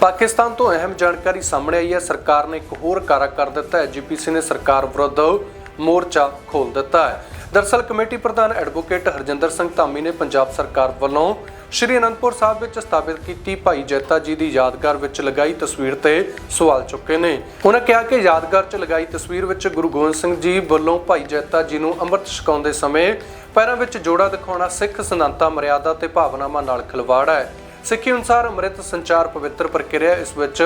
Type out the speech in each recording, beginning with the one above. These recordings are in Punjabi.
ਪਾਕਿਸਤਾਨ ਤੋਂ ਅਹਿਮ ਜਾਣਕਾਰੀ ਸਾਹਮਣੇ ਆਈ ਹੈ। ਸਰਕਾਰ ਨੇ ਇੱਕ ਹੋਰ ਕਾਰਾ ਕਰ ਦਿੱਤਾ ਹੈ। ਜੀਪੀਸੀ ਨੇ ਸਰਕਾਰ ਵਿਰੁੱਧ ਮੋਰਚਾ ਖੋਲ ਦਿੱਤਾ ਹੈ। ਦਰਸਲ ਕਮੇਟੀ ਪ੍ਰਧਾਨ ਐਡਵੋਕੇਟ ਹਰਜਿੰਦਰ ਸਿੰਘ ਧਾਮੀ ਨੇ ਪੰਜਾਬ ਸਰਕਾਰ ਵੱਲੋਂ ਸ਼੍ਰੀ ਅਨੰਦਪੁਰ ਸਾਹਿਬ ਵਿੱਚ ਸਥਾਪਿਤ ਕੀਤੀ ਭਾਈ ਜੈਤਾ ਜੀ ਦੀ ਯਾਦਗਾਰ ਵਿੱਚ ਲਗਾਈ ਤਸਵੀਰ ਤੇ ਸਵਾਲ ਚੁੱਕੇ ਨੇ। ਉਹਨਾਂ ਕਿਹਾ ਕਿ ਯਾਦਗਾਰ 'ਚ ਲਗਾਈ ਤਸਵੀਰ ਵਿੱਚ ਗੁਰੂ ਗੋਬਿੰਦ ਸਿੰਘ ਜੀ ਵੱਲੋਂ ਭਾਈ ਜੈਤਾ ਜੀ ਨੂੰ ਅੰਮ੍ਰਿਤ ਛਕਾਉਂਦੇ ਸਮੇਂ ਪੈਰਾਂ ਵਿੱਚ ਜੋੜਾ ਦਿਖਾਉਣਾ ਸਿੱਖ ਸਿਧਾਂਤਾਂ ਮਰਿਆਦਾ ਤੇ ਭਾਵਨਾਵਾਂ ਨਾਲ ਖਿਲਵਾੜ ਹੈ। ਸਿੱਖੀ ਅਨੁਸਾਰ ਅੰਮ੍ਰਿਤ ਸੰਚਾਰ ਪਵਿੱਤਰ ਪ੍ਰਕਿਰਿਆ ਇਸ ਵਿੱਚ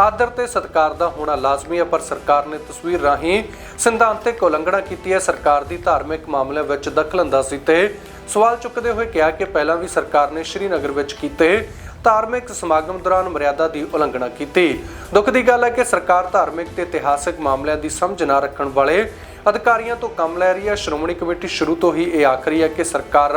ਆਦਰ ਤੇ ਸਤਕਾਰ ਦਾ ਹੋਣਾ ਲਾਜ਼ਮੀ ਹੈ, ਪਰ ਸਰਕਾਰ ਨੇ ਤਸਵੀਰ ਰਾਹੀਂ ਸਿਧਾਂਤਿਕ ਉਲੰਘਣਾ ਕੀਤੀ ਹੈ। ਸਰਕਾਰ ਦੀ ਧਾਰਮਿਕ ਮਾਮਲਿਆਂ ਵਿੱਚ ਦਖਲਅੰਦਾਜ਼ੀ ਤੇ ਸਵਾਲ ਚੁੱਕਦੇ ਹੋਏ ਕਿਹਾ ਕਿ ਪਹਿਲਾਂ ਵੀ ਸਰਕਾਰ ਨੇ ਸ਼੍ਰੀਨਗਰ ਵਿੱਚ ਕੀਤੇ ਧਾਰਮਿਕ ਸਮਾਗਮ ਦੌਰਾਨ ਮਰਿਆਦਾ ਦੀ ਉਲੰਘਣਾ ਕੀਤੀ। ਦੁੱਖ ਦੀ ਗੱਲ ਹੈ ਕਿ ਸਰਕਾਰ ਧਾਰਮਿਕ ਤੇ ਇਤਿਹਾਸਕ ਮਾਮਲਿਆਂ ਦੀ ਸਮਝ ਨਾ ਰੱਖਣ ਵਾਲੇ ਅਧਿਕਾਰੀਆਂ ਤੋਂ ਕੰਮ ਲੈ ਰਹੀ ਹੈ। ਸ਼੍ਰੋਮਣੀ ਕਮੇਟੀ ਸ਼ੁਰੂ ਤੋਂ ਹੀ ਇਹ ਆਖਰੀ ਹੈ ਕਿ ਸਰਕਾਰ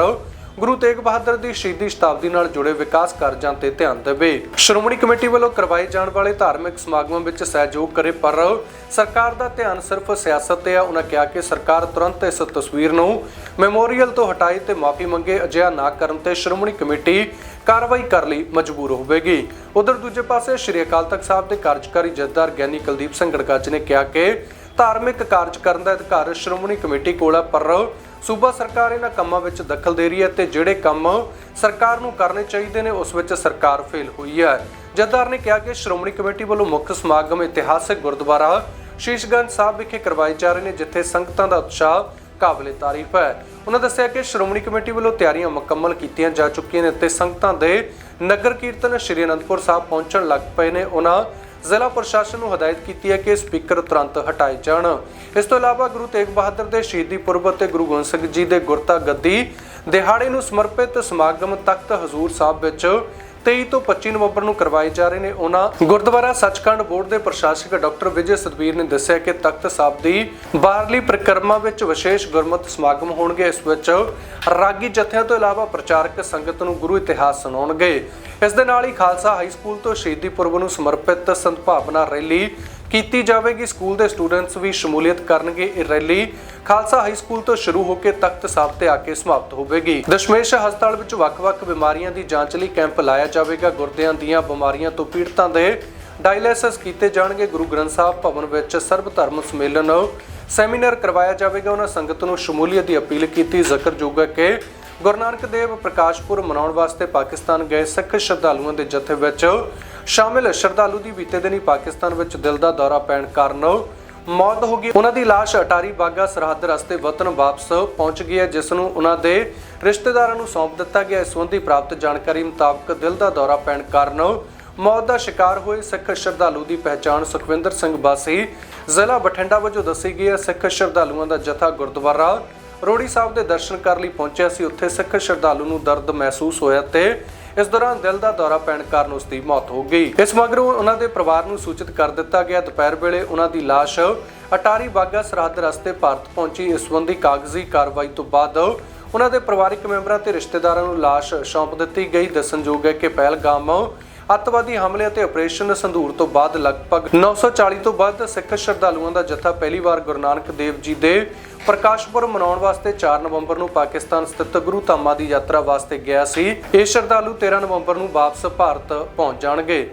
ਗੁਰੂ ਤੇਗ ਬਹਾਦਰ ਦੀ ਸ਼ਹੀਦੀ ਸ਼ਤਾਬਦੀ ਨਾਲ ਜੁੜੇ ਵਿਕਾਸ ਕਾਰਜਾਂ ਤੇ ਧਿਆਨ ਦੇਵੇ। ਸ਼੍ਰੋਮਣੀ ਕਮੇਟੀ ਵੱਲੋਂ ਕਰਵਾਏ ਜਾਣ ਵਾਲੇ ਧਾਰਮਿਕ ਸਮਾਗਮਾਂ ਵਿੱਚ ਸਹਿਯੋਗ ਕਰੇ, ਪਰ ਸਰਕਾਰ ਦਾ ਧਿਆਨ ਸਿਰਫ ਸਿਆਸਤ ਤੇ ਆ। ਉਹਨਾਂ ਕਿਹਾ ਕਿ ਸਰਕਾਰ ਤੁਰੰਤ ਇਸ ਤਸਵੀਰ ਨੂੰ ਮੈਮੋਰੀਅਲ ਤੋਂ ਹਟਾਏ ਤੇ ਮਾਫੀ ਮੰਗੇ, ਅਜਿਹਾ ਨਾ ਕਰਨ ਤੇ ਸ਼੍ਰੋਮਣੀ ਕਮੇਟੀ ਕਾਰਵਾਈ ਕਰਨ ਲਈ ਮਜਬੂਰ ਹੋਵੇਗੀ। ਉਧਰ ਦੂਜੇ ਪਾਸੇ ਸ਼੍ਰੀ ਅਕਾਲ ਤਖਤ ਸਾਹਿਬ ਦੇ ਕਾਰਜਕਾਰੀ ਜਥੇਦਾਰ ਗਿਆਨੀ ਕੁਲਦੀਪ ਸਿੰਘ ਗੜਗੱਜ ਨੇ ਕਿਹਾ ਕਿ ਧਾਰਮਿਕ ਕਾਰਜ ਕਰਨ ਦਾ ਅਧਿਕਾਰ ਸ਼੍ਰੋਮਣੀ ਕਮੇਟੀ ਕੋਲ ਹੈ ਪਰ ਸੂਬਾ ਸਰਕਾਰ ਇਹਨਾਂ ਕੰਮਾਂ ਵਿੱਚ ਦਖਲ ਦੇ ਰਹੀ ਹੈ ਤੇ ਜਿਹੜੇ ਕੰਮ ਸਰਕਾਰ ਨੂੰ ਕਰਨੇ ਚਾਹੀਦੇ ਨੇ, ਉਸ ਵਿੱਚ ਸਰਕਾਰ ਫੇਲ ਹੋਈ ਹੈ। ਜਥੇਦਾਰ ਨੇ ਕਿਹਾ ਕਿ ਸ਼੍ਰੋਮਣੀ ਕਮੇਟੀ ਵੱਲੋਂ ਮੁੱਖ ਸਮਾਗਮ ਇਤਿਹਾਸਕ ਗੁਰਦੁਆਰਾ ਸ਼ੀਸ਼ਗੰਜ ਸਾਹਿਬ ਵਿਖੇ ਕਰਵਾਏ ਜਾ ਰਹੇ ਨੇ, ਜਿੱਥੇ ਸੰਗਤਾਂ ਦਾ ਉਤਸ਼ਾਹ ਕਾਬਲੇ ਤਾਰੀਫ ਹੈ। ਉਹਨਾਂ ਦੱਸਿਆ ਕਿ ਸ਼੍ਰੋਮਣੀ ਕਮੇਟੀ ਵੱਲੋਂ ਤਿਆਰੀਆਂ ਮੁਕੰਮਲ ਕੀਤੀਆਂ ਜਾ ਚੁੱਕੀਆਂ ਨੇ ਤੇ ਸੰਗਤਾਂ ਦੇ ਨਗਰ ਕੀਰਤਨ ਸ਼੍ਰੀ ਅਨੰਦਪੁਰ ਸਾਹਿਬ ਪਹੁੰਚਣ ਲੱਗ ਪਏ ਨੇ। ਉਹਨਾਂ ਜ਼ਿਲ੍ਹਾ ਪ੍ਰਸ਼ਾਸਨ ਨੂੰ ਹਦਾਇਤ ਕੀਤੀ ਹੈ ਕਿ ਸਪੀਕਰ ਤੁਰੰਤ ਹਟਾਏ ਜਾਣ। ਇਸ ਤੋਂ ਇਲਾਵਾ ਗੁਰੂ ਤੇਗ ਬਹਾਦਰ ਦੇ ਸ਼ਹੀਦੀ ਪੁਰਬ ਅਤੇ ਗੁਰੂ ਗੋਬਿੰਦ ਸਿੰਘ ਜੀ ਦੇ ਗੁਰਤਾ ਗੱਦੀ ਦਿਹਾੜੇ ਨੂੰ ਸਮਰਪਿਤ ਸਮਾਗਮ ਤਖਤ ਹਜ਼ੂਰ ਸਾਹਿਬ ਵਿੱਚ 23 ਤੋਂ 25 ਨਵੰਬਰ ਨੂੰ ਕਰਵਾਏ ਜਾ ਰਹੇ ਨੇ ਉਹਨਾਂ ਗੁਰਦੁਆਰਾ ਸੱਚਖੰਡ ਬੋਰਡ ਦੇ ਪ੍ਰਸ਼ਾਸਕ ਡਾਕਟਰ ਵਿਜੇ ਸਤਵੀਰ ਨੇ ਦੱਸਿਆ ਕਿ ਤਖਤ ਸਾਹਿਬ ਦੀ ਬਾਹਰਲੀ ਪ੍ਰਕਰਮਾ ਵਿੱਚ ਵਿਸ਼ੇਸ਼ ਗੁਰਮਤਿ ਸਮਾਗਮ ਹੋਣਗੇ। ਇਸ ਵਿੱਚ ਰਾਗੀ ਜਥਿਆਂ ਤੋਂ ਇਲਾਵਾ ਪ੍ਰਚਾਰਕ ਸੰਗਤ ਨੂੰ ਗੁਰੂ ਇਤਿਹਾਸ ਸੁਣਾਉਣਗੇ। ਇਸ ਦੇ ਨਾਲ ਹੀ ਖਾਲਸਾ ਹਾਈ ਸਕੂਲ ਤੋਂ ਸ਼ਹੀਦੀ ਪੁਰਬ ਨੂੰ ਸਮਰਪਿਤ ਸੰਭਾਵਨਾ ਰੈਲੀ ਕੀਤੀ ਜਾਵੇਗੀ। ਸਕੂਲ ਦੇ ਸਟੂਡੈਂਟਸ ਵੀ ਸ਼ਮੂਲੀਅਤ ਕਰਨਗੇ। ਇਹ ਰੈਲੀ ਖਾਲਸਾ ਹਾਈ ਸਕੂਲ ਤੋਂ ਸ਼ੁਰੂ ਹੋ ਕੇ ਤਖਤ ਸਾਹਿਬ ਤੇ ਆ ਕੇ ਸਮਾਪਤ ਹੋਵੇਗੀ। ਦਸ਼ਮੇਸ਼ ਹਸਪਤਾਲ ਵਿੱਚ ਵੱਖ-ਵੱਖ ਬਿਮਾਰੀਆਂ ਦੀ ਜਾਂਚ ਲਈ ਕੈਂਪ ਲਾਇਆ ਜਾਵੇਗਾ। ਗੁਰਦਿਆਂ ਦੀਆਂ ਬਿਮਾਰੀਆਂ ਤੋਂ ਪੀੜਤਾਂ ਦੇ ਡਾਇਲਿਸਿਸ ਕੀਤੇ ਜਾਣਗੇ। ਗੁਰੂ ਗ੍ਰੰਥ ਸਾਹਿਬ ਭਵਨ ਵਿੱਚ ਸਰਬ ਧਰਮ ਸੰਮੇਲਨ ਸੈਮੀਨਾਰ ਕਰਵਾਇਆ ਜਾਵੇਗਾ। ਉਹਨਾਂ ਸੰਗਤ ਨੂੰ ਸ਼ਮੂਲੀਅਤ ਦੀ ਅਪੀਲ ਕੀਤੀ। ਜ਼ਿਕਰਯੋਗ ਹੈ ਕਿ ਗੁਰੂ ਨਾਨਕ ਦੇਵ ਪ੍ਰਕਾਸ਼ਪੁਰ ਮਨਾਉਣ ਵਾਸਤੇ ਪਾਕਿਸਤਾਨ ਗਏ ਸਿੱਖ ਸ਼ਰਧਾਲੂਆਂ ਦੇ ਜਥੇ ਵਿੱਚ ਸ਼ਾਮਿਲ ਸ਼ਰਧਾਲੂ ਦੀ ਬੀਤੇ ਦਿਨੀ ਪਾਕਿਸਤਾਨ ਵਿੱਚ ਦਿਲ ਦਾ ਦੌਰਾ ਪੈਣ ਕਾਰਨ ਮੌਤ ਹੋ ਗਈ। ਉਹਨਾਂ ਦੀ ਲਾਸ਼ ਅਟਾਰੀ ਬਾਗਾ ਸਰਹੱਦ ਰਸਤੇ ਵਤਨ ਵਾਪਸ ਪਹੁੰਚ ਗਈ ਹੈ, ਜਿਸ ਨੂੰ ਉਹਨਾਂ ਦੇ ਰਿਸ਼ਤੇਦਾਰਾਂ ਨੂੰ ਸੌਂਪ ਦਿੱਤਾ ਗਿਆ। ਇਸ ਸੰਬੰਧੀ ਪ੍ਰਾਪਤ ਜਾਣਕਾਰੀ ਮੁਤਾਬਕ ਦਿਲ ਦਾ ਦੌਰਾ ਪੈਣ ਕਾਰਨ ਮੌਤ ਦਾ ਸ਼ਿਕਾਰ ਹੋਏ ਸਿੱਖ ਸ਼ਰਧਾਲੂ ਦੀ ਪਹਿਚਾਣ ਸੁਖਵਿੰਦਰ ਸਿੰਘ ਬਾਸੀ ਜ਼ਿਲ੍ਹਾ ਬਠਿੰਡਾ ਵਜੋਂ ਦੱਸੀ ਗਈ ਹੈ। ਸਿੱਖ ਸ਼ਰਧਾਲੂਆਂ ਦਾ ਜਥਾ ਗੁਰਦੁਆਰਾ ਰੋੜੀ ਸਾਹਿਬ ਦੇ ਦਰਸ਼ਨ ਕਰਨ ਲਈ ਪਹੁੰਚਿਆ ਸੀ। ਉੱਥੇ ਸਿੱਖ ਸ਼ਰਧਾਲੂ ਨੂੰ ਦਰਦ ਮਹਿਸੂਸ ਹੋਇਆ ਤੇ ਇਸ ਦੌਰਾਨ ਦਿਲ ਦਾ ਦੌਰਾ ਪੈਣ ਕਾਰਨ ਉਸ ਦੀ ਮੌਤ ਹੋ ਗਈ। ਇਸ ਮਗਰੋਂ ਉਹਨਾਂ ਦੇ ਪਰਿਵਾਰ ਨੂੰ ਸੂਚਿਤ ਕਰ ਦਿੱਤਾ ਗਿਆ। ਦੁਪਹਿਰ ਵੇਲੇ ਉਹਨਾਂ ਦੀ ਲਾਸ਼ ਅਟਾਰੀ ਬਾਗਾ ਸਰਹੱਦ ਰਸਤੇ ਭਾਰਤ ਪਹੁੰਚੀ। ਇਸ ਸੰਬੰਧੀ ਕਾਗਜ਼ੀ ਕਾਰਵਾਈ ਤੋਂ ਬਾਅਦ ਉਹਨਾਂ ਦੇ ਪਰਿਵਾਰਕ ਮੈਂਬਰਾਂ ਤੇ ਰਿਸ਼ਤੇਦਾਰਾਂ ਨੂੰ ਲਾਸ਼ ਸੌਂਪ ਦਿੱਤੀ ਗਈ। ਦੱਸਣਯੋਗ ਹੈ ਕਿ ਪਹਿਲਗਾਮ ਅੱਤਵਾਦੀ ਹਮਲੇ ਅਤੇ ਆਪਰੇਸ਼ਨ ਸੰਧੂਰ ਤੋਂ ਬਾਅਦ ਲਗਭਗ 940 ਤੋਂ ਵੱਧ ਸਿੱਖ ਸ਼ਰਧਾਲੂਆਂ ਦਾ ਜਥਾ ਪਹਿਲੀ ਵਾਰ ਗੁਰੂ ਨਾਨਕ ਦੇਵ ਜੀ ਦੇ ਪ੍ਰਕਾਸ਼ ਪੁਰਬ ਮਨਾਉਣ ਵਾਸਤੇ 4 ਨਵੰਬਰ ਨੂੰ ਪਾਕਿਸਤਾਨ ਸਥਿਤ ਗੁਰੂ ਧਾਮਾਂ ਦੀ ਯਾਤਰਾ ਵਾਸਤੇ ਗਿਆ ਸੀ। ਇਹ ਸ਼ਰਧਾਲੂ 13 ਨਵੰਬਰ ਨੂੰ ਵਾਪਸ ਭਾਰਤ ਪਹੁੰਚ ਜਾਣਗੇ।